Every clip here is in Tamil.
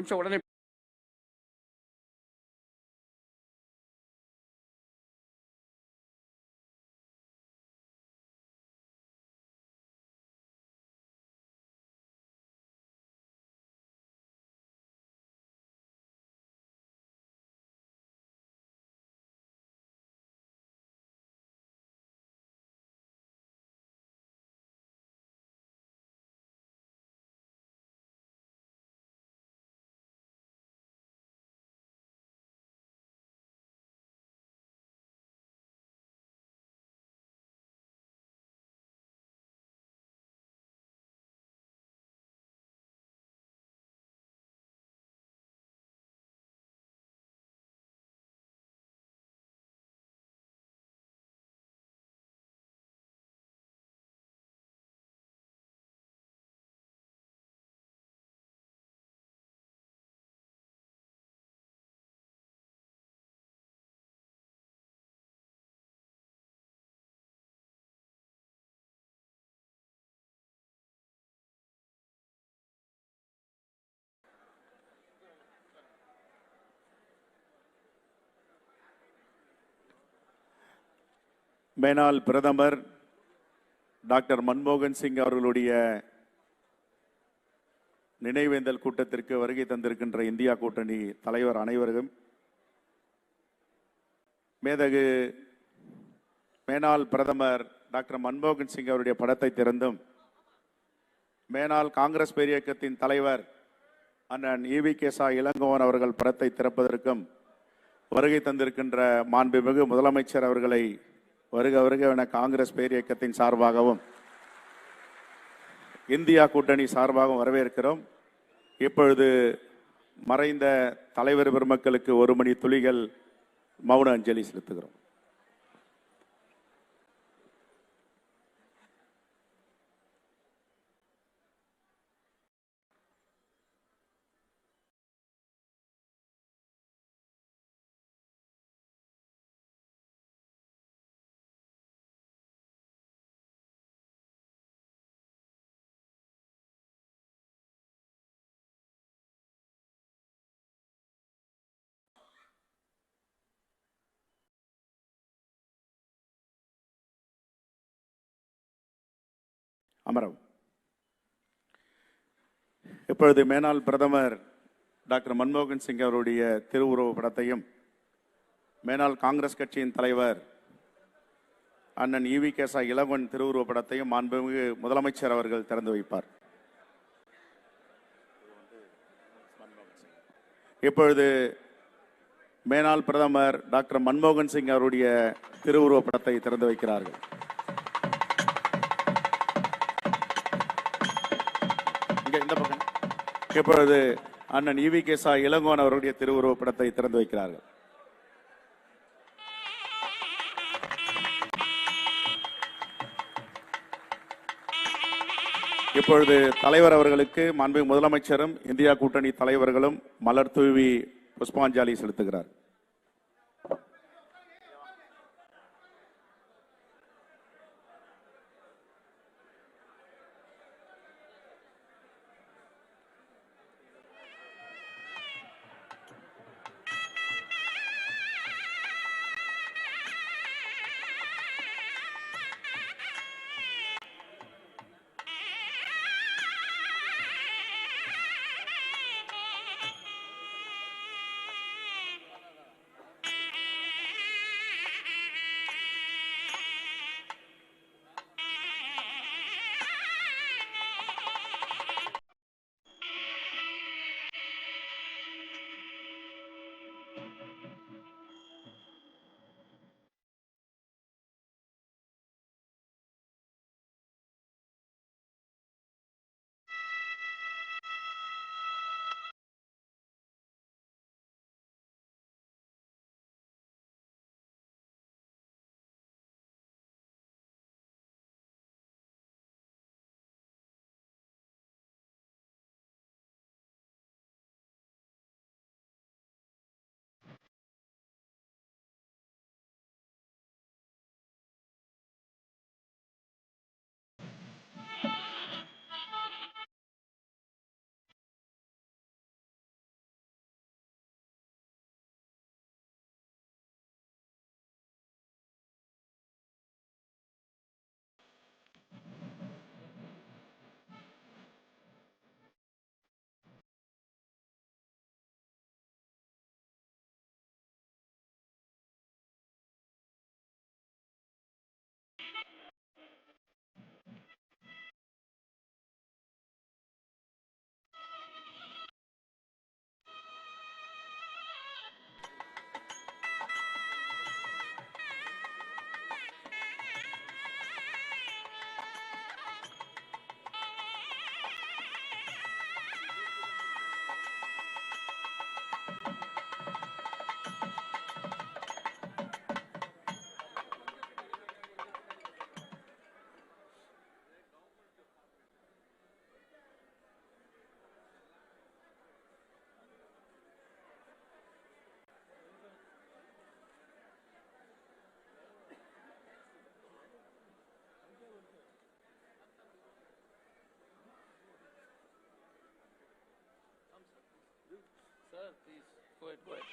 கொஞ்சம் உடனே மேனால் பிரதமர் டாக்டர் மன்மோகன் சிங் அவர்களுடைய நினைவேந்தல் கூட்டத்திற்கு வருகை தந்திருக்கின்ற இந்தியா கூட்டணி தலைவர் அனைவரும் மேதகு மேனால் பிரதமர் டாக்டர் மன்மோகன் சிங் அவருடைய படத்தை திறந்தும் மேனால் காங்கிரஸ் பேரியக்கத்தின் தலைவர் அண்ணன் இவி கேசா இளங்கோவன் அவர்கள் படத்தை திறப்பதற்கும் வருகை தந்திருக்கின்ற மாண்புமிகு முதலமைச்சர் அவர்களை வருக வருக என காங்கிரஸ் பேர் இயக்கத்தின் சார்பாகவும் இந்தியா கூட்டணி சார்பாகவும் வரவேற்கிறோம். இப்பொழுது மறைந்த தலைவர் பெருமக்களுக்கு ஒரு மணி துளிகள் மௌன அஞ்சலி செலுத்துகிறோம். அமரவும். இப்பொழுது மேனாள் பிரதமர் டாக்டர் மன்மோகன் சிங் அவருடைய திருவுருவ படத்தையும் மேனாள் காங்கிரஸ் கட்சியின் தலைவர் அண்ணன் இவி கேசா இளவன் திருவுருவ படத்தையும் மாண்புமிகு முதலமைச்சர் அவர்கள் திறந்து வைப்பார். இப்பொழுது மேனாள் பிரதமர் டாக்டர் மன்மோகன் சிங் அவருடைய திருவுருவ படத்தை திறந்து வைக்கிறார்கள். இப்பொழுது அண்ணன் இவி கேசா இளங்கோன் அவருடைய திருவுருவ படத்தை திறந்து வைக்கிறார்கள். இப்பொழுது தலைவர் அவர்களுக்கு மாண்பு முதலமைச்சரும் இந்தியா கூட்டணி தலைவர்களும் மலர் தூவி புஷ்பாஞ்சலி செலுத்துகிறார். Go ahead, go ahead.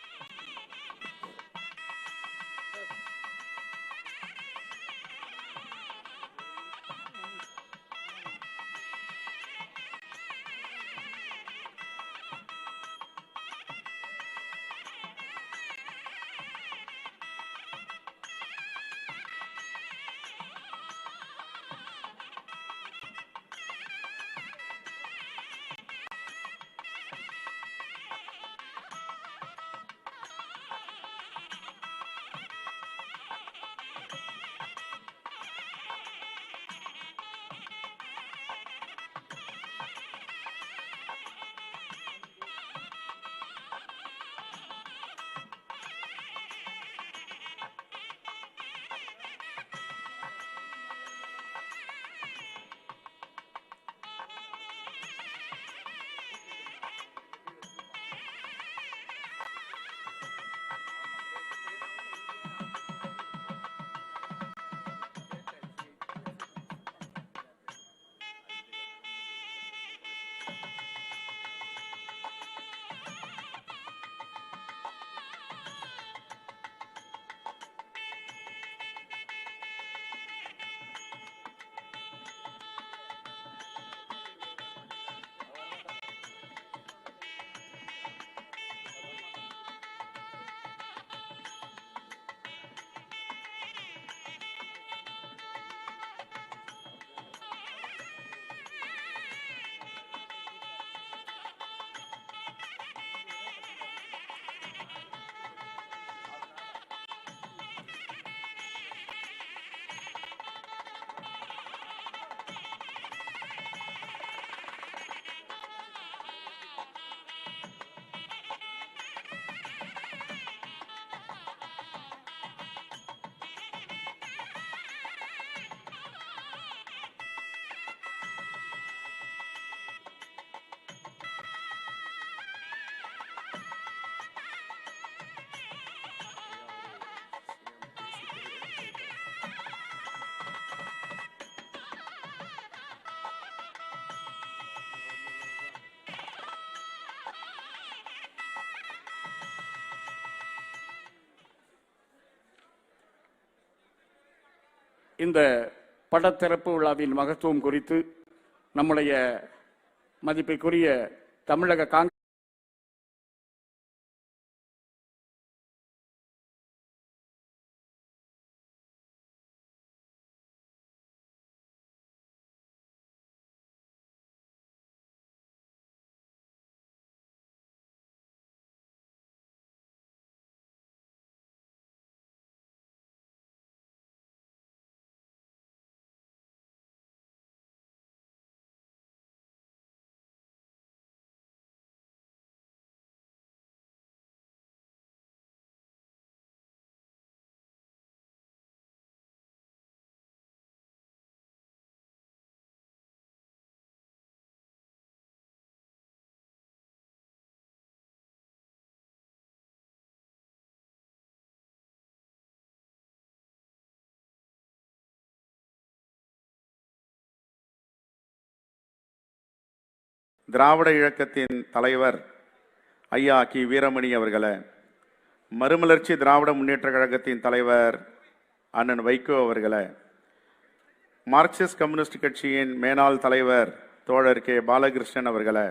இந்த படத்திறப்பு விழாவின் மகத்துவம் குறித்து நம்முடைய மதிப்பிற்குரிய தமிழக காங்கிரஸ் திராவிட இயக்கத்தின் தலைவர் ஐயா கி. வீரமணி அவர்களை மறுமலர்ச்சி திராவிட முன்னேற்ற கழகத்தின் தலைவர் அண்ணன் வைகோ அவர்களை மார்க்சிஸ்ட் கம்யூனிஸ்ட் கட்சியின் மேனாள் தலைவர் தோழர் கே. பாலகிருஷ்ணன் அவர்களை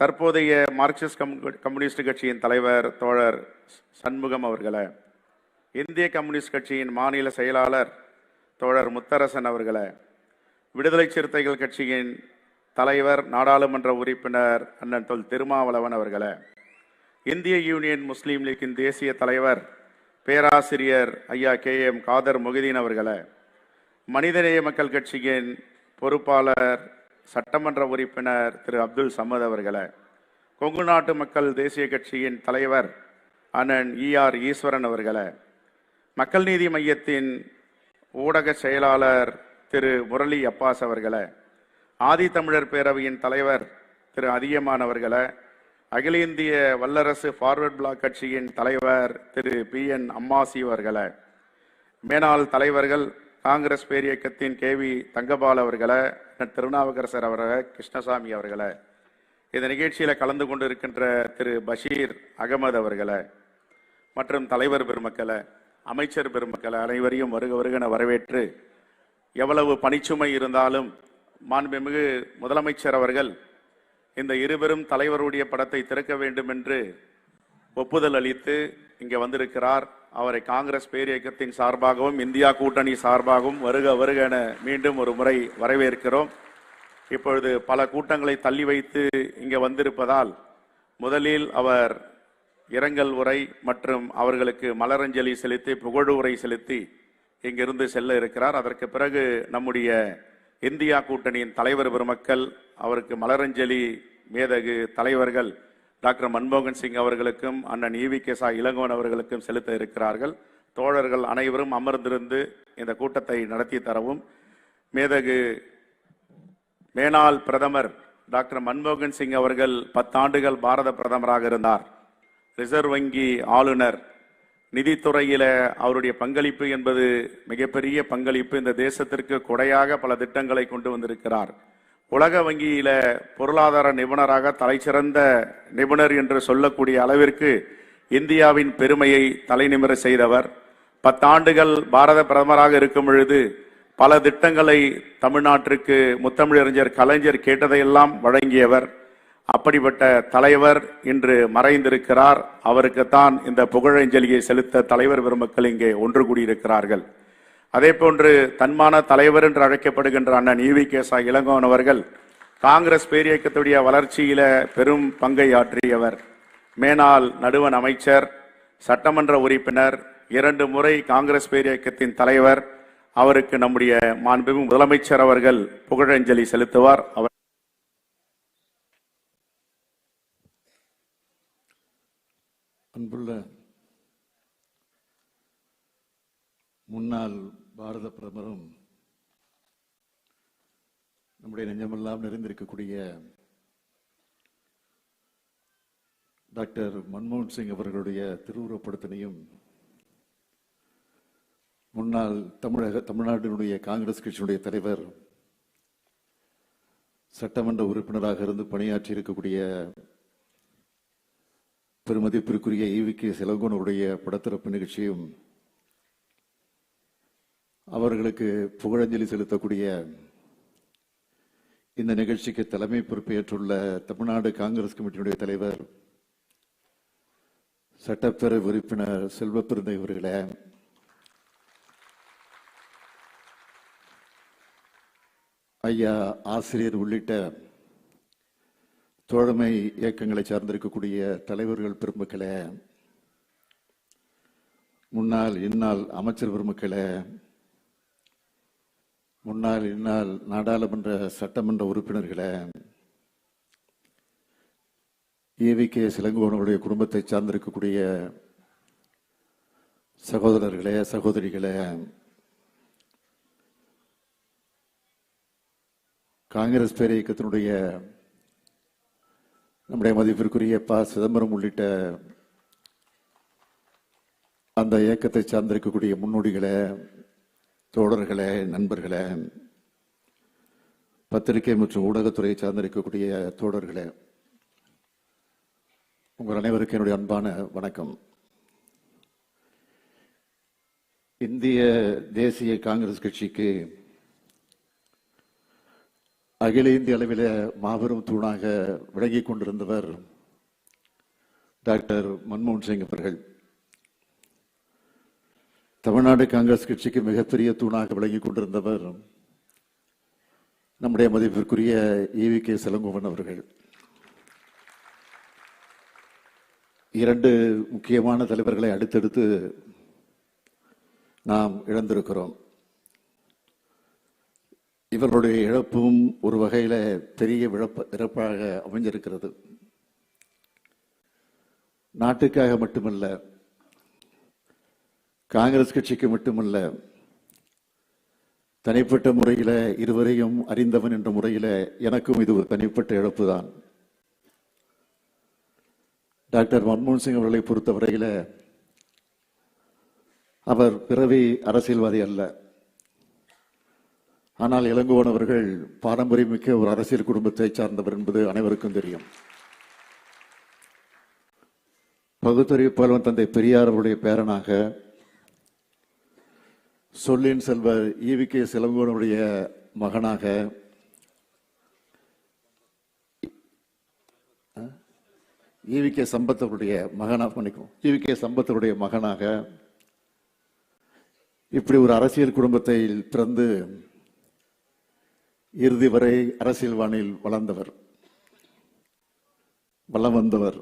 தற்போதைய மார்க்சிஸ்ட் கம் கம்யூனிஸ்ட் கட்சியின் தலைவர் தோழர் சண்முகம் அவர்களை இந்திய கம்யூனிஸ்ட் கட்சியின் மாநில செயலாளர் தோழர் முத்தரசன் அவர்களை விடுதலை சிறுத்தைகள் கட்சியின் தலைவர் நாடாளுமன்ற உறுப்பினர் அண்ணன் தொல் திருமாவளவன் அவர்களே. இந்திய யூனியன் முஸ்லீம் லீக்கின் தேசிய தலைவர் பேராசிரியர் ஐயா கே எம் காதர் முகிதீன் அவர்களே. மனிதநேய மக்கள் கட்சியின் பொறுப்பாளர் சட்டமன்ற உறுப்பினர் திரு அப்துல் சமத் அவர்களே. கொங்கு நாட்டு மக்கள் தேசிய கட்சியின் தலைவர் அண்ணன் இஆர் ஈஸ்வரன் அவர்களே. மக்கள் நீதி மையத்தின் ஊடக செயலாளர் திரு முரளி அப்பாஸ் அவர்களே. ஆதித்தமிழர் பேரவையின் தலைவர் திரு அதியமான் அவர்களை அகில இந்திய வல்லரசு ஃபார்வர்ட் பிளாக் கட்சியின் தலைவர் திரு பி. என். அம்மாசி அவர்களை மேனாள் தலைவர்கள் காங்கிரஸ் பேரியக்கத்தின் கே. வி. தங்கபால் அவர்களை திருநாவுக்கரசர் அவர்களை கிருஷ்ணசாமி அவர்களை இந்த நிகழ்ச்சியில் கலந்து கொண்டிருக்கின்ற திரு பஷீர் அகமது அவர்களை மற்றும் தலைவர் பெருமக்களை அமைச்சர் பெருமக்களை அனைவரையும் வருக வருகன வரவேற்று எவ்வளவு பணிச்சுமை இருந்தாலும் மாண்புமிகு முதலமைச்சர் அவர்கள் இந்த இருபெரும் தலைவருடைய படத்தை திறக்க வேண்டும் என்று ஒப்புதல் அளித்து இங்கே வந்திருக்கிறார். அவரை காங்கிரஸ் பேரியக்கத்தின் சார்பாகவும் இந்தியா கூட்டணி சார்பாகவும் வருக வருக என மீண்டும் ஒரு முறை வரவேற்கிறோம். இப்பொழுது பல கூட்டங்களை தள்ளி வைத்து இங்கே வந்திருப்பதால் முதலில் அவர் இரங்கல் உரை மற்றும் அவர்களுக்கு மலரஞ்சலி செலுத்தி புகழுரை செலுத்தி இங்கிருந்து செல்ல இருக்கிறார். அதற்கு பிறகு நம்முடைய இந்தியா கூட்டணியின் தலைவர் பெருமக்கள் அவருக்கு மலரஞ்சலி மேதகு தலைவர்கள் டாக்டர் மன்மோகன் சிங் அவர்களுக்கும் அண்ணன் ஈவி கே சா இளங்கோவன் அவர்களுக்கும் செலுத்த இருக்கிறார்கள். தோழர்கள் அனைவரும் அமர்ந்திருந்து இந்த கூட்டத்தை நடத்தி தரவும். மேதகு மேனாள் பிரதமர் டாக்டர் மன்மோகன் சிங் அவர்கள் பத்தாண்டுகள் பாரத பிரதமராக இருந்தார். ரிசர்வ் வங்கி ஆளுநர் நிதித்துறையில அவருடைய பங்களிப்பு என்பது மிகப்பெரிய பங்களிப்பு. இந்த தேசத்திற்கு கொடையாக பல திட்டங்களை கொண்டு வந்திருக்கிறார். உலக வங்கியில பொருளாதார நிபுணராக தலைச்சிறந்த நிபுணர் என்று சொல்லக்கூடிய அளவிற்கு இந்தியாவின் பெருமையை தலைநிமிர செய்தவர். பத்தாண்டுகள் பாரத பிரதமராக இருக்கும் பொழுது பல திட்டங்களை தமிழ்நாட்டிற்கு முத்தமிழறிஞர் கலைஞர் கேட்டதையெல்லாம் வழங்கியவர். அப்படிப்பட்ட தலைவர் இன்று மறைந்திருக்கிறார். அவருக்குத்தான் இந்த புகழஞ்சலியை செலுத்த தலைவர் பெருமக்கள் இங்கே ஒன்று கூடியிருக்கிறார்கள். அதே போன்று தன்மான தலைவர் என்று அழைக்கப்படுகின்ற அண்ணன் ஈவி கேசா இளங்கோன் அவர்கள் காங்கிரஸ் பேரியக்கத்துடைய வளர்ச்சியில பெரும் பங்கை ஆற்றியவர். மேனால் நடுவன் அமைச்சர் சட்டமன்ற உறுப்பினர் இரண்டு முறை காங்கிரஸ் பேரியக்கத்தின் தலைவர் அவருக்கு நம்முடைய மாண்பு முதலமைச்சர் அவர்கள் புகழஞ்சலி செலுத்துவார். அவர் அன்புள்ள முன்னாள் பாரத பிரதமரும் நம்முடைய நெஞ்சமெல்லாம் நிறைந்திருக்கக்கூடிய டாக்டர் மன்மோகன் சிங் அவர்களுடைய திருவுருவப்படத்தினையும் முன்னாள் தமிழக தமிழ்நாட்டினுடைய காங்கிரஸ் கட்சியினுடைய தலைவர் சட்டமன்ற உறுப்பினராக இருந்து பணியாற்றி இருக்கக்கூடிய பெருமதிப்பிற்குரிய ஈவி கே படத்திறப்பு நிகழ்ச்சியும் அவர்களுக்கு புகழஞ்சலி செலுத்தக்கூடிய இந்த நிகழ்ச்சிக்கு தலைமை பொறுப்பேற்றுள்ள தமிழ்நாடு காங்கிரஸ் கமிட்டியினுடைய தலைவர் சட்டப்பேரவை உறுப்பினர் செல்வப்பிருந்தை அவர்களே ஐயா ஆசிரியர் உள்ளிட்ட தோழமை இயக்கங்களை சார்ந்திருக்கக்கூடிய தலைவர்கள் பெருமக்களே முன்னாள் இந்நாள் அமைச்சர் பெருமக்களே முன்னாள் இந்நாள் நாடாளுமன்ற சட்டமன்ற உறுப்பினர்களை ஏவி கே சிலங்கோவனுடைய குடும்பத்தை சார்ந்திருக்கக்கூடிய சகோதரர்களே சகோதரிகளே காங்கிரஸ் பேர் இயக்கத்தினுடைய நம்முடைய மதிப்பிற்குரிய ப. சிதம்பரம் உள்ளிட்ட அந்த இயக்கத்தை சார்ந்திருக்கக்கூடிய முன்னோடிகளை தோழர்களே நண்பர்களே பத்திரிகை மற்றும் ஊடகத்துறையை சார்ந்திருக்கக்கூடிய தோழர்களே உங்கள் அனைவருக்கும் என்னுடைய அன்பான வணக்கம். இந்திய தேசிய காங்கிரஸ் கட்சிக்கு அகில இந்திய அளவில் மாபெரும் தூணாக விளங்கிக் கொண்டிருந்தவர் டாக்டர் மன்மோகன் சிங் அவர்கள். தமிழ்நாடு காங்கிரஸ் கட்சிக்கு மிகப்பெரிய தூணாக விளங்கிக் கொண்டிருந்தவர் நம்முடைய மதிப்பிற்குரிய ஈவி கே செலங்கோவன் அவர்கள். இரண்டு முக்கியமான தலைவர்களை அடுத்தடுத்து நாம் இழந்திருக்கிறோம். இவர்களுடைய இழப்பும் ஒரு வகையில் பெரிய இழப்ப இழப்பாக அமைஞ்சிருக்கிறது. நாட்டுக்காக மட்டுமல்ல காங்கிரஸ் கட்சிக்கு மட்டுமல்ல தனிப்பட்ட முறையில் இருவரையும் அறிந்தவன் என்ற முறையில் எனக்கும் இது ஒரு தனிப்பட்ட இழப்பு தான் டாக்டர் மன்மோகன் சிங் அவர்களை பொறுத்தவரையில் அவர் பிறவி அரசியல்வாதி அல்ல. ஆனால் இளங்குவன் அவர்கள் பாரம்பரியமிக்க ஒரு அரசியல் குடும்பத்தை சார்ந்தவர் என்பது அனைவருக்கும் தெரியும். பகுத்தறிவு பால்வன் தந்தை பெரியார் அவருடைய பேரனாக சொல்லின் செல்வர் ஈவி கே மகனாக. ஈவி கே சம்பத்தருடைய மகனாக பண்ணிக்கும் ஈவி கே சம்பத்தருடைய மகனாக. இப்படி ஒரு அரசியல் குடும்பத்தை பிறந்து இறுதி வரை அரசியல் வானில் வளர்ந்தவர். வளம் வந்தவர்.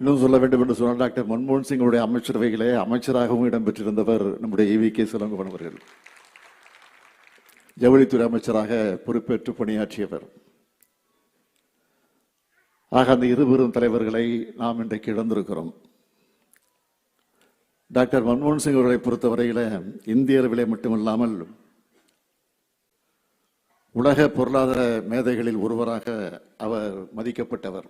இன்னும் சொல்ல வேண்டும் என்று சொன்னால் டாக்டர் மன்மோகன் சிங்குடைய அமைச்சரவைகளே அமைச்சராகவும் இடம்பெற்றிருந்தவர் நம்முடைய ஏவி கே சிலங்கவன் அவர்கள். ஜவுளித்துறை அமைச்சராக பொறுப்பேற்று பணியாற்றியவர். ஆக அந்த இருபெரும் தலைவர்களை நாம் இன்றைக்கு இழந்திருக்கிறோம். டாக்டர் மன்மோகன் சிங் அவர்களை பொறுத்தவரையில் இந்திய அளவிலே மட்டுமல்லாமல் உலக பொருளாதார மேதைகளில் ஒருவராக அவர் மதிக்கப்பட்டவர்.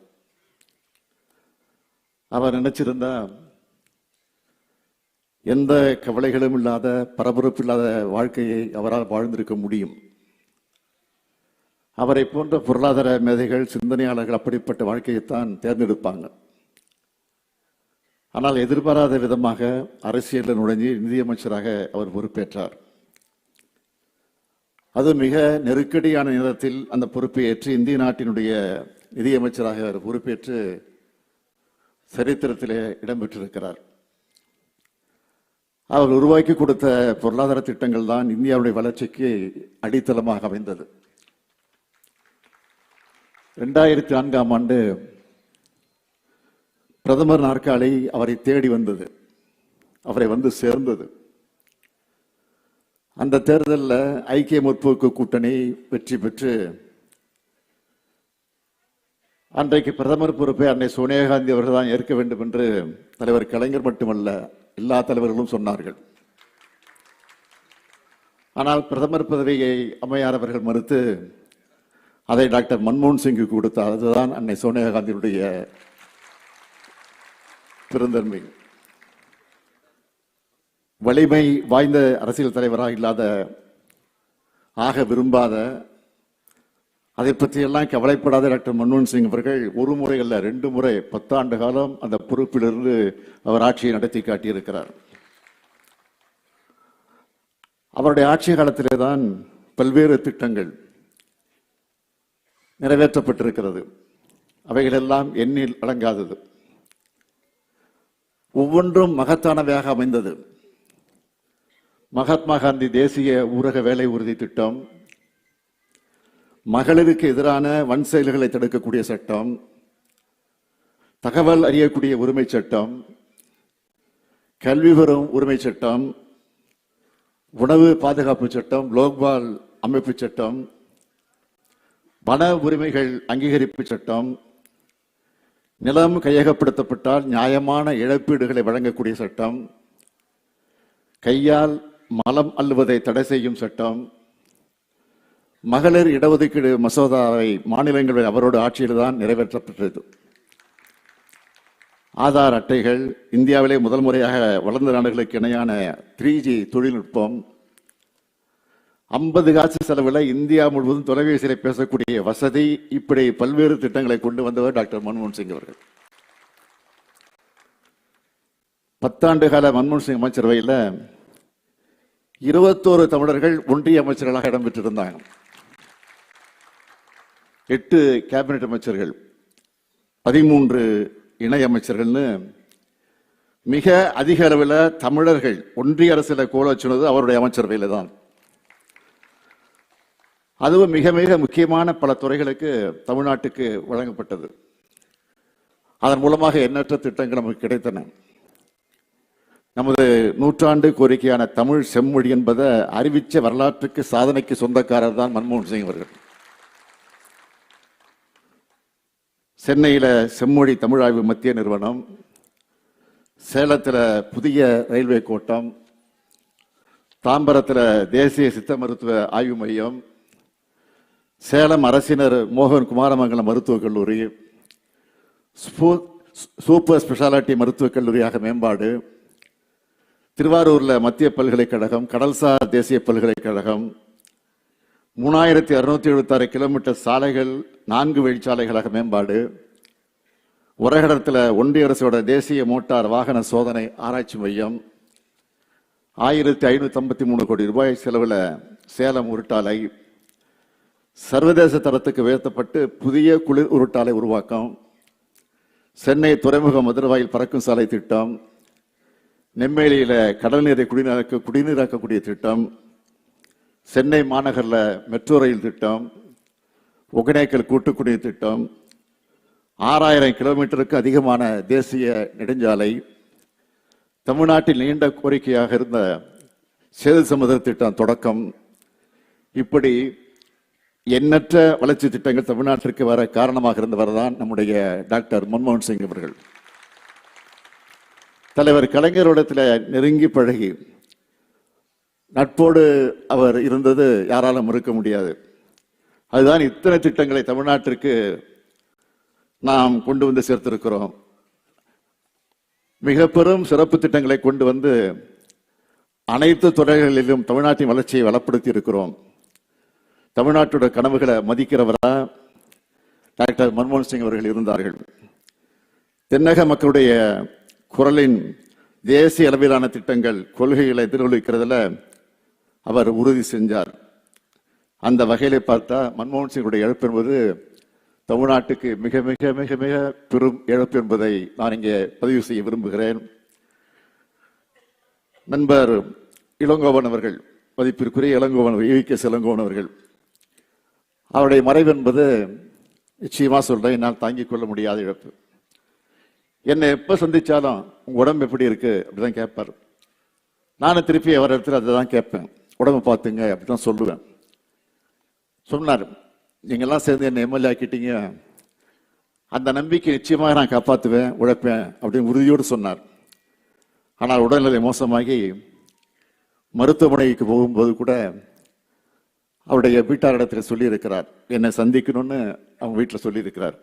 அவர் நினைச்சிருந்தா எந்த கவலைகளும் இல்லாத பரபரப்பு இல்லாத வாழ்க்கையை அவரால் வாழ்ந்திருக்க முடியும். அவரை போன்ற பொருளாதார மேதைகள் சிந்தனையாளர்கள் அப்படிப்பட்ட வாழ்க்கையைத்தான் தேர்ந்தெடுப்பாங்க. ஆனால் எதிர்பாராத விதமாக அரசியலில் நுழைஞ்சு நிதியமைச்சராக அவர் பொறுப்பேற்றார். அது மிக நெருக்கடியான நேரத்தில் அந்த பொறுப்பை ஏற்று இந்திய நாட்டினுடைய நிதியமைச்சராக அவர் பொறுப்பேற்று சரித்திரத்திலே இடம்பெற்றிருக்கிறார். அவர் உருவாக்கி கொடுத்த பொருளாதார திட்டங்கள் தான் இந்தியாவுடைய வளர்ச்சிக்கு அடித்தளமாக அமைந்தது. ரெண்டாயிரத்தி நான்காம் ஆண்டு பிரதமர் நாற்காலி அவரை தேடி வந்தது. அவரை வந்து சேர்ந்தது. அந்த தேர்தலில் ஐக்கிய முற்போக்கு கூட்டணி வெற்றி பெற்று அன்றைக்கு பிரதமர் பொறுப்பை அன்னை சோனியா காந்தி அவர்கள் தான் ஏற்க வேண்டும் என்று தலைவர் கலைஞர் மட்டுமல்ல எல்லா தலைவர்களும் சொன்னார்கள். ஆனால் பிரதமர் பதவியை அம்மையார் அவர்கள் மறுத்து அதை டாக்டர் மன்மோகன் சிங்கு கொடுத்தார். அதுதான் அன்னை சோனியா காந்தியுடைய பெருந்தன்மை. வலிமை வாய்ந்த அரசியல் தலைவராக இல்லாத ஆக விரும்பாத அதை பற்றியெல்லாம் கவலைப்படாத டாக்டர் மன்மோகன் சிங் அவர்கள் ஒரு முறை அல்ல ரெண்டு முறை பத்தாண்டு காலம் அந்த பொறுப்பிலிருந்து அவர் ஆட்சியை நடத்தி காட்டியிருக்கிறார். அவருடைய ஆட்சி காலத்திலே தான் பல்வேறு திட்டங்கள் நிறைவேற்றப்பட்டிருக்கிறது. அவைகளெல்லாம் எண்ணில் அடங்காதது. ஒவ்வொன்றும் மகத்தானவையாக அமைந்தது. மகாத்மா காந்தி தேசிய ஊரக வேலை உறுதி திட்டம் மகளிருக்கு எதிரான வன் செயல்களை தடுக்கக்கூடிய சட்டம் தகவல் அறியக்கூடிய உரிமை சட்டம் கல்வி பெறும் உரிமை சட்டம் உணவு பாதுகாப்பு சட்டம் லோக்பால் அமைப்பு சட்டம் வன உரிமைகள் அங்கீகரிப்பு சட்டம் நிலம் கையகப்படுத்தப்பட்டால் நியாயமான இழப்பீடுகளை வழங்கக்கூடிய சட்டம் கையால் மலம் அள்ளுவதை தடை செய்யும் சட்டம் மகளிர் இடஒதுக்கீடு மசோதாவை மாநிலங்களில் அவரோட ஆட்சியில் தான் நிறைவேற்றப்பட்டது. ஆதார் அட்டைகள் இந்தியாவிலே முதல் முறையாக வளர்ந்த நாடுகளுக்கு இணையான த்ரீ ஜி தொழில்நுட்பம் ஐம்பது காசு செலவில் இந்தியா முழுவதும் தொலைபேசியில் பேசக்கூடிய வசதி இப்படி பல்வேறு திட்டங்களை கொண்டு வந்தவர் டாக்டர் மன்மோகன் சிங் அவர்கள். பத்தாண்டு கால மன்மோகன் சிங் அமைச்சரவையில் இருபத்தோரு தமிழர்கள் ஒன்றிய அமைச்சர்களாக இடம்பெற்றிருந்தாங்க எட்டு கேபினெட் அமைச்சர்கள் பதிமூன்று இணை அமைச்சர்கள்னு மிக அதிக அளவில் தமிழர்கள் ஒன்றிய அரசில் கோல சொன்னது அவருடைய அமைச்சரவையில் தான். அதுவும் மிக மிக முக்கியமான பல துறைகளுக்கு தமிழ்நாட்டுக்கு வழங்கப்பட்டது. அதன் மூலமாக எண்ணற்ற திட்டங்கள் நமக்கு கிடைத்தன. நமது நூற்றாண்டு கோரிக்கையான தமிழ் செம்மொழி என்பதை அறிவிச்ச வரலாற்றுக்கு சாதனைக்கு சொந்தக்காரர் தான் மன்மோகன் சிங் அவர்கள். சென்னையில் செம்மொழி தமிழாய்வு மத்திய நிறுவனம் சேலத்தில் புதிய ரயில்வே கோட்டம் தாம்பரத்தில் தேசிய சித்த மருத்துவ ஆய்வு மையம் சேலம் அரசினர் மோகன் குமாரமங்கலம் மருத்துவக் கல்லூரி ஸ்பூ- சூப்பர் ஸ்பெஷாலிட்டி மருத்துவக் கல்லூரியாக மேம்பாடு திருவாரூரில் மத்திய பல்கலைக்கழகம் கடல்சார் தேசிய பல்கலைக்கழகம் மூணாயிரத்தி அறுநூத்தி எழுபத்தாறு கிலோமீட்டர் சாலைகள் நான்கு வழிச்சாலைகளாக மேம்பாடு. உரகடத்தில் ஒன்றிய அரசோட தேசிய மோட்டார் வாகன சோதனை ஆராய்ச்சி மையம். ஆயிரத்தி ஐநூத்தி ஐம்பத்தி மூணு கோடி ரூபாய் செலவில் சேலம் உருட்டாலை. சர்வதேச தரத்துக்கு உயர்த்தப்பட்டு புதிய குளிர் உருட்டாலை உருவாக்கம். சென்னை துறைமுக மதுரவாயில் பறக்கும் சாலை திட்டம். நெம்மேலியில் கடல் நீரை குடிநீராக்க குடிநீராக்கக்கூடிய திட்டம். சென்னை மாநகரில் மெட்ரோ ரயில் திட்டம் ஒகேனக்கல் கூட்டுக்குடிநீர் திட்டம் ஆறாயிரம் கிலோமீட்டருக்கு அதிகமான தேசிய நெடுஞ்சாலை தமிழ்நாட்டில் நீண்ட கோரிக்கையாக இருந்த சேது சமுதிர திட்டம் தொடக்கம். இப்படி எண்ணற்ற வளர்ச்சி திட்டங்கள் தமிழ்நாட்டிற்கு வர காரணமாக இருந்தவர் தான் நம்முடைய டாக்டர் மன்மோகன் சிங் அவர்கள். தலைவர் கலைஞரோடத்தில் நெருங்கி பழகி நட்போடு அவர் இருந்தது யாராலும் மறுக்க முடியாது. அதுதான் இத்தனை திட்டங்களை தமிழ்நாட்டிற்கு நாம் கொண்டு வந்து சேர்த்திருக்கிறோம். மிக பெரும் சிறப்பு திட்டங்களை கொண்டு வந்து அனைத்து துறைகளிலும் தமிழ்நாட்டின் வளர்ச்சியை வளப்படுத்தி இருக்கிறோம் தமிழ்நாட்டோட கனவுகளை மதிக்கிறவரா டாக்டர் மன்மோகன் சிங் அவர்கள் இருந்தார்கள். தென்னக மக்களுடைய குரலின் தேசிய அளவிலான திட்டங்கள் கொள்கைகளை எதிரொலிக்கிறதுல அவர் உறுதி செஞ்சார். அந்த வகையில் பார்த்தா மன்மோகன் சிங்குடைய இழப்பு என்பது தமிழ்நாட்டுக்கு மிக மிக மிக மிக பெரும் இழப்பு என்பதை நான் இங்கே பதிவு செய்ய விரும்புகிறேன். நண்பர் இளங்கோவன் அவர்கள் மதிப்பிற்குரிய இளங்கோவன் ஈ கே இளங்கோவன் அவர்கள். அவருடைய மறைவு என்பது நிச்சயமாக சொல்றேன் என்னால் தாங்கிக் கொள்ள முடியாத இழப்பு. என்னை எப்போ சந்தித்தாலும் உங்க உடம்பு எப்படி இருக்கு அப்படிதான் கேட்பார். நானும் திருப்பி அவர் இடத்துல அதை தான் கேட்பேன். உடம்பு பார்த்துங்க அப்படிதான் சொல்லுவேன். சொன்னார் நீங்கள்லாம் சேர்ந்து என்னை எம்எல்ஏ ஆக்கிட்டீங்க. அந்த நம்பிக்கை நிச்சயமாக நான் காப்பாற்றுவேன் உழைப்பேன் அப்படின்னு உறுதியோடு சொன்னார். ஆனால் உடல்நிலை மோசமாகி மருத்துவமனைக்கு போகும்போது கூட அவருடைய வீட்டாரிடத்தில் சொல்லியிருக்கிறார் என்னை சந்திக்கணும்னு அவங்க வீட்டில் சொல்லியிருக்கிறார்.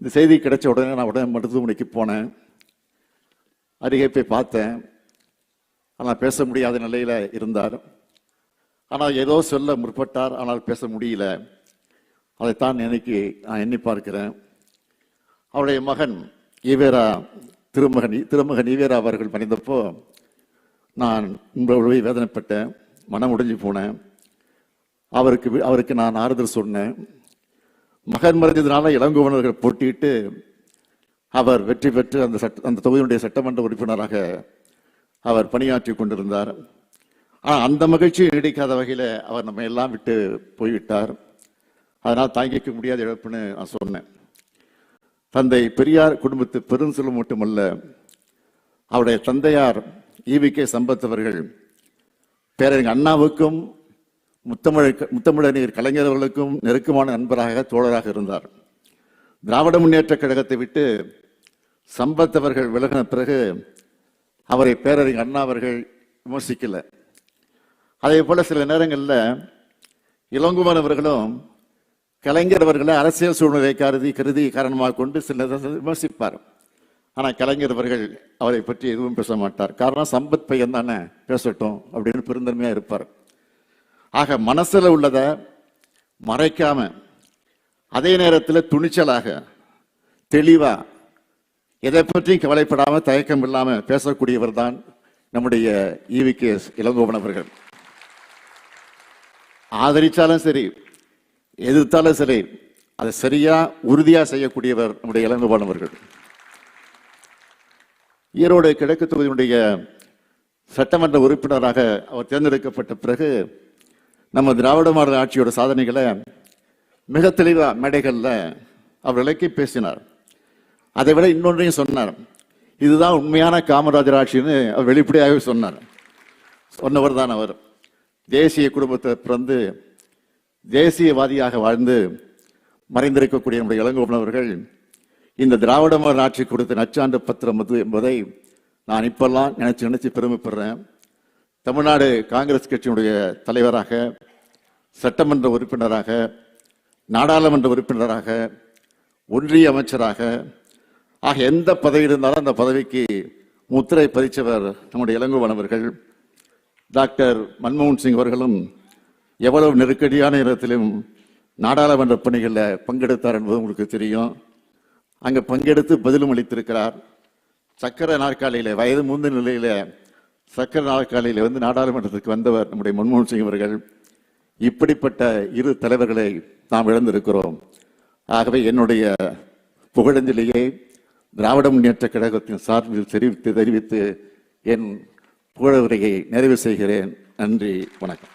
இந்த செய்தி கிடைச்ச உடனே நான் உடனே மருத்துவமனைக்கு போனேன். அருகே போய் பார்த்தேன். ஆனால் பேச முடியாத நிலையில் இருந்தார் ஆனால் ஏதோ சொல்ல முற்பட்டார் ஆனால் பேச முடியல. அதைத்தான் எனக்கு நான் எண்ணி பார்க்கிறேன். அவருடைய மகன் ஈவேரா திருமகன் திருமகன் ஈவேரா அவர்கள் மறைந்தப்போ நான் உங்களுடைய வேதனைப்பட்டேன் மனம் உடைஞ்சு போனேன். அவருக்கு வி- அவருக்கு நான் ஆறுதல் சொன்னேன். மகன் மறைஞ்சதுனால இளங்கோவனர்கள் போட்டியிட்டு அவர் வெற்றி பெற்று அந்த சட்ட அந்த தொகுதியினுடைய சட்டமன்ற உறுப்பினராக அவர் பணியாற்றி கொண்டிருந்தார். ஆனால் அந்த மகிழ்ச்சியை நீடிக்காத வகையில் அவர் நம்ம எல்லாம் விட்டு போய்விட்டார். அதனால் தாங்கிக்க முடியாத இழப்புன்னு நான் சொன்னேன். தந்தை பெரியார் குடும்பத்து பெருஞ்செல்வம் மட்டுமல்ல அவருடைய தந்தையார் ஈவி கே சம்பத் அவர்கள் பேரறிஞர் அண்ணாவுக்கும் முத்தமிழ முத்தமிழறிஞர் கலைஞர்களுக்கும் நெருக்கமான நண்பராக தோழராக இருந்தார். திராவிட முன்னேற்ற கழகத்தை விட்டு சம்பத் அவர்கள் விலகின பிறகு அவரை பேரறிஞர் அண்ணா அவர்கள் விமர்சிக்கல. அதே போல சில நேரங்களில் இளங்குமன் அவர்களும் கலைஞர் அவர்களை அரசியல் சூழ்நிலை கருதி கருதி காரணமாக கொண்டு சில விமர்சிப்பார். ஆனால் கலைஞர் அவர்கள் அவரை பற்றி எதுவும் பேச மாட்டார். காரணம் சம்பத் பையன் தானே பேசட்டும் அப்படின்னு பெருந்தன்மையாக இருப்பார். ஆக மனசில் உள்ளதை மறைக்காம அதே நேரத்தில் துணிச்சலாக தெளிவாக எதை பற்றியும் கவலைப்படாம தயக்கம் இல்லாமல் பேசக்கூடியவர் தான் நம்முடைய ஈவி கே இளங்கோவன் அவர்கள். ஆதரித்தாலும் சரி எதிர்த்தாலும் சரி அதை சரியாக உறுதியாக செய்யக்கூடியவர் நம்முடைய இளங்கோவன் அவர்கள். ஈரோடு கிழக்கு தொகுதியினுடைய சட்டமன்ற உறுப்பினராக அவர் தேர்ந்தெடுக்கப்பட்ட பிறகு நம்ம திராவிட மாடல் ஆட்சியோட சாதனைகளை மிக தெளிவாக மேடைகளில் அவர் விளக்கி பேசினார். அதை விட இன்னொன்றையும் சொன்னார். இதுதான் உண்மையான காமராஜர் ஆட்சின்னு அவர் வெளிப்படையாகவே சொன்னார். சொன்னவர் தான் அவர். தேசிய குடும்பத்தை பிறந்து தேசியவாதியாக வாழ்ந்து மறைந்திருக்கக்கூடிய நம்முடைய இளங்கோவன் அவர்கள் இந்த திராவிட மாடல் ஆட்சி கொடுத்த நச்சாண்டு பத்திரம் அது என்பதை நான் இப்பெல்லாம் நினைச்சு நினைச்சு பெருமைப்படுறேன். தமிழ்நாடு காங்கிரஸ் கட்சியினுடைய தலைவராக சட்டமன்ற உறுப்பினராக நாடாளுமன்ற உறுப்பினராக ஒன்றிய அமைச்சராக ஆக எந்த பதவி இருந்தாலும் அந்த பதவிக்கு முத்திரை பதிச்சவர் நம்முடைய இளங்குவனவர்கள் டாக்டர் மன்மோகன் சிங் அவர்களும் எவ்வளவு நெருக்கடியான நேரத்திலும் நாடாளுமன்ற பணிகளில் பங்கெடுத்தார் என்பது உங்களுக்கு தெரியும். அங்கே பங்கெடுத்து பதிலும் அளித்திருக்கிறார். சக்கர நாற்காலியில் வயது முந்த நிலையில் சக்கர நாற்காலியில் வந்து நாடாளுமன்றத்துக்கு வந்தவர் நம்முடைய மன்மோகன் சிங் அவர்கள். இப்படிப்பட்ட இரு தலைவர்களை நாம் இழந்திருக்கிறோம். ஆகவே என்னுடைய புகழஞ்சலியை திராவிட முன்னேற்ற கழகத்தின் சார்பில் தெரிவித்து தெரிவித்து என் புகழுரையை நிறைவு செய்கிறேன். நன்றி வணக்கம்.